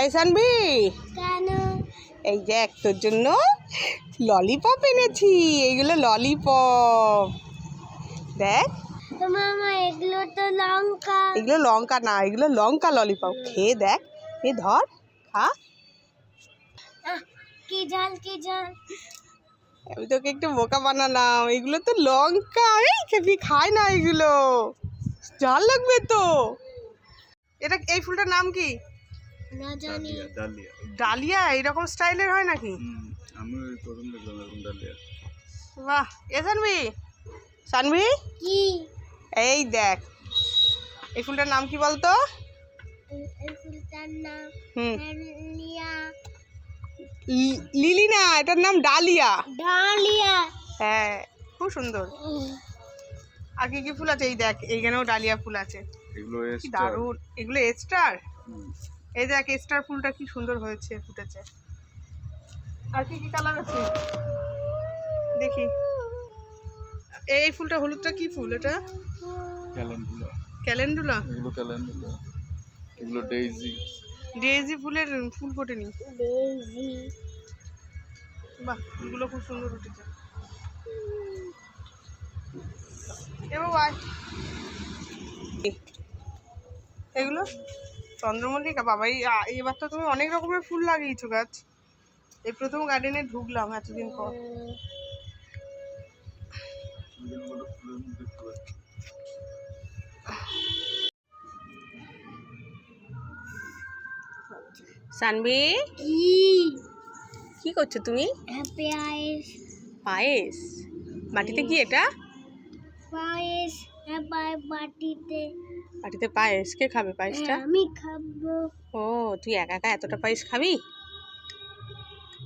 এই সানবি এই যে এক তোর জন্য ললিপপ এনেছি এইগুলো ললিপপ দেখ। মামা এগুলো তো লঙ্কা। এগুলো লঙ্কা না এগুলো লঙ্কা ললিপপ খেয়ে দেখ এ ধর খা। কি ঝাল কি ঝাল। আমি তোকে একটু বোকা বানালাম এগুলো তো লঙ্কা এই খেপি খায় না এগুলো। ঝাল লাগবে তো। এটা এই ফুলটার নাম কি? না ডালিয়া ডালিয়া। এরকম স্টাইলের হয় নাকি? আমি প্রথম দেখলাম এরকম ডালিয়া। বাহ এ সানভি? সানভি? কি? এই দেখ। এই ফুলটার নাম কি বলতো? এই এই ফুলটার নাম হুম। ডালিয়া। লি- লিলি না এটার নাম ডালিয়া। ডালিয়া। হ্যাঁ খুব সুন্দর। আর কি কি ফুল আছে? এই দেখ এইখানেও ডালিয়া ফুল আছে। এগুলো দারুণ। এগুলো স্টার এই দেখ স্টার ফুলটা কি সুন্দর হয়েছে ফুটেছে। আর কি কি কালার আছে? দেখি। এই ফুলটা হলুদটা কি ফুল এটা? ক্যালেন্ডুলা ক্যালেন্ডুলা এগুলো ক্যালেন্ডুলা এগুলো ডেইজি ডেজি ফুলের ফুল ফোটেনি। ডেইজি বাহ ফুলগুলো খুব সুন্দর উঠেছে। এবার এগুলো? চন্দ্রমল্লিকা বাবা এই এবার তো তুমি অনেক রকমের ফুল লাগিয়েছো গাছ। এই প্রথম গার্ডেনে ঢুকলাম এতদিন পর। সানবি? কি করছ তুমি? আইস পায়েস? মাটিতে কি এটা? পায়েস। হ্যাপাই বাটিতে। মাটিতে পায়েস? কে খাবে পায়েসটা? আমি খাব। ও তুই একা একা এতটা পায়েস খাবি?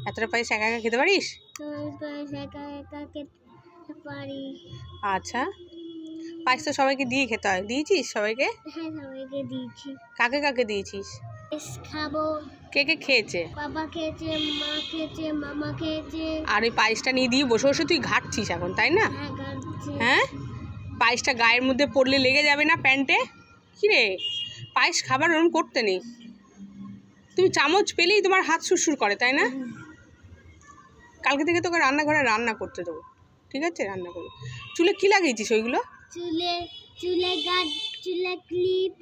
এতটা পায়েস একা একা খেতে পারিস? পায়েস একা একা খেতে পারি। আচ্ছা। পায়েস তো সবাইকে দিয়ে খেতে হয়। দিয়েছিস সবাইকে? হ্যাঁ সবাইকে দিয়েছি। কাকে কাকে দিয়েছিস? পায়েস খাব। কে কে খেয়েছে? বাবা খেয়েছে মা খেয়েছে মামা খেয়েছে। আর ওই পায়েসটা নিয়ে দিয়ে বসে বসে তুই ঘাটছিস এখন তাই না? হ্যাঁ হ্যাঁ? পায়েসটা গায়ের মধ্যে পড়লে লেগে যাবে না প্যান্টে? কী রে পায়েস খাবার ওরকম করতে নেই। তুমি চামচ পেলেই তোমার হাত সুরসুর করে তাই না? কালকে থেকে তোকে রান্নাঘরে রান্না করতে দেবো। ঠিক আছে? রান্না করব। চুলে কী লাগিয়েছিস ওইগুলো? চুলে চুলে গাছ চুলে ক্লিপ।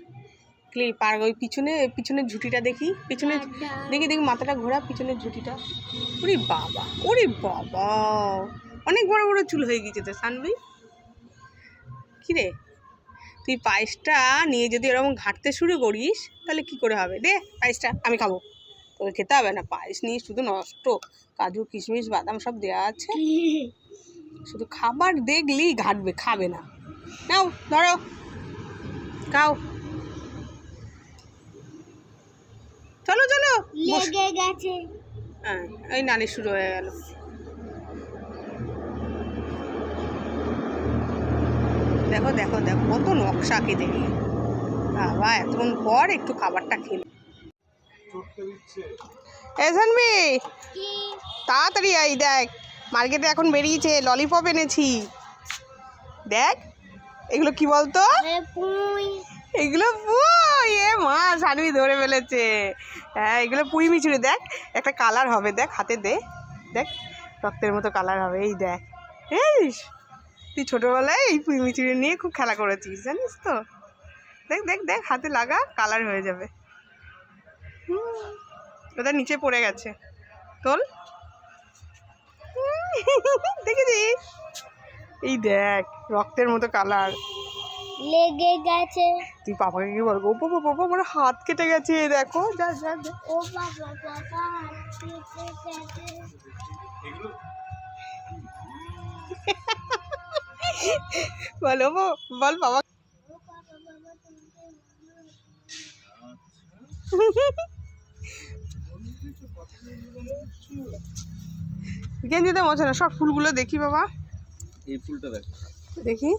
ক্লিপ আর ওই পিছনে পিছনের ঝুঁটিটা দেখি। পিছনে দেখি দেখি মাথাটা ঘোরা পিছনের ঝুঁটিটা। ওরে বাবা ওরে বাবা। অনেক বড় বড় চুল হয়ে গেছে তো সানবি। কী রে তুই পায়েসটা নিয়ে যদি এরকম ঘাঁটতে শুরু করিস তাহলে কি করে হবে? দে পায়েসটা আমি খাব। তোকে খেতে হবে না পায়েস নিয়ে শুধু নষ্ট। কাজু কিশমিশ বাদাম সব দেওয়া আছে। শুধু খাবার দেখলেই ঘাটবে খাবে না। নাও ধরো। খাও। চলো চলো। লেগে গেছে। হ্যাঁ এই নানি শুরু হয়ে গেল। দেখো দেখো দেখো কত নকশা কে দেখি বাবা এতক্ষণ পর একটু খাবারটা খেলো। এ জানবি তাড়াতাড়ি আই দেখ। মার্কেটে এখন বেরিয়েছে ললিপপ এনেছি। দেখ এগুলো কি বলতো? এগুলো পুঁই এ মা সানবি ধরে ফেলেছে। হ্যাঁ এগুলো পুঁই মিচুড়ি দেখ। একটা কালার হবে দেখ হাতে দে। দেখ রক্তের মতো কালার হবে এই দেখ। এই তুই ছোটোবেলায় এই পুঁই মিচুড়ি নিয়ে খুব খেলা করেছিস জানিস তো? দেখ দেখ দেখ হাতে লাগা কালার হয়ে যাবে। হুম, ওটা নিচে পড়ে গেছে। তোল। দেখেছিস? এই দেখ রক্তের মতো কালার। লেগে গেছে। তুই পাপাকে কি বলব ও বাবা বাবা আমার হাত কেটে গেছে দেখো যা যা ও বাবা বাবা লেগে গেছে। বল বল বাবা। গেঞ্জিতে মজা না সব ফুলগুলো দেখি বাবা। এই ফুলটা দেখ। দেখি।